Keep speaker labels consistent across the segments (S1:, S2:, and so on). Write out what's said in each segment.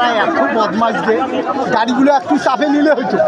S1: শালারা এত বদমাস যে গাড়িগুলো একটু চাপে নিলে হইতো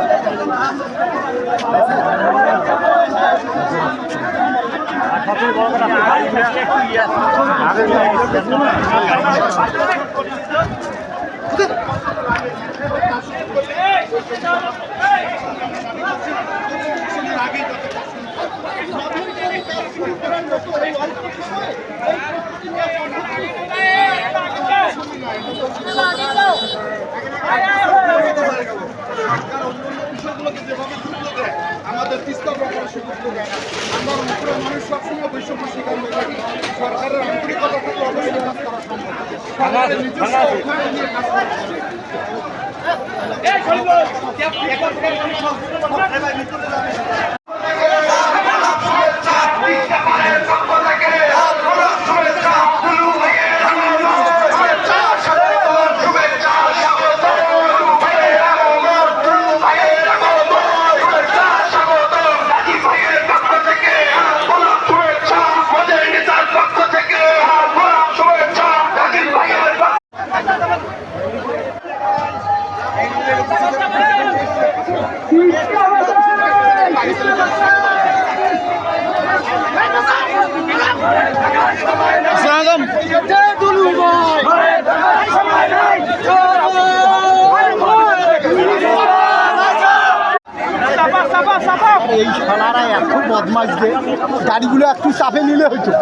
S2: আমাদের তিস্তা প্রকার সুযোগ দেয় না আমরা মুখরা মানুষ সবসময় বৈষম্য শিকার হয়ে থাকি সরকারের আন্তরিকতা থেকে অবশ্যই কাজ করা সম্ভব সরকারের নিজস্ব উন্নয়ন নিয়ে কাজ করা সম্ভব। এই শালারা এত বদমাস যে গাড়িগুলো একটু চাপে নিলে হইতো।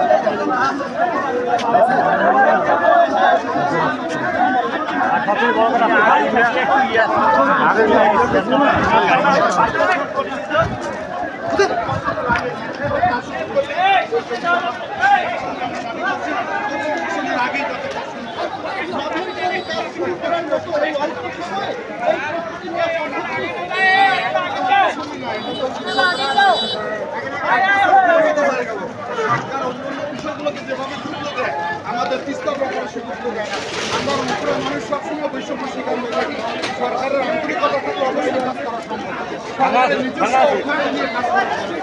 S2: সরকার তিস্তা প্রকার সুযোগ দেয় না আমরা মুখরা মানুষ সবসময় বৈষম্য শিকার হয়ে থাকি সরকারের আন্তরিকতা থেকে অবশ্যই কাজ করা সম্ভব সরকারের নিজস্ব উন্নয়ন নিয়ে কাজ করা সম্ভব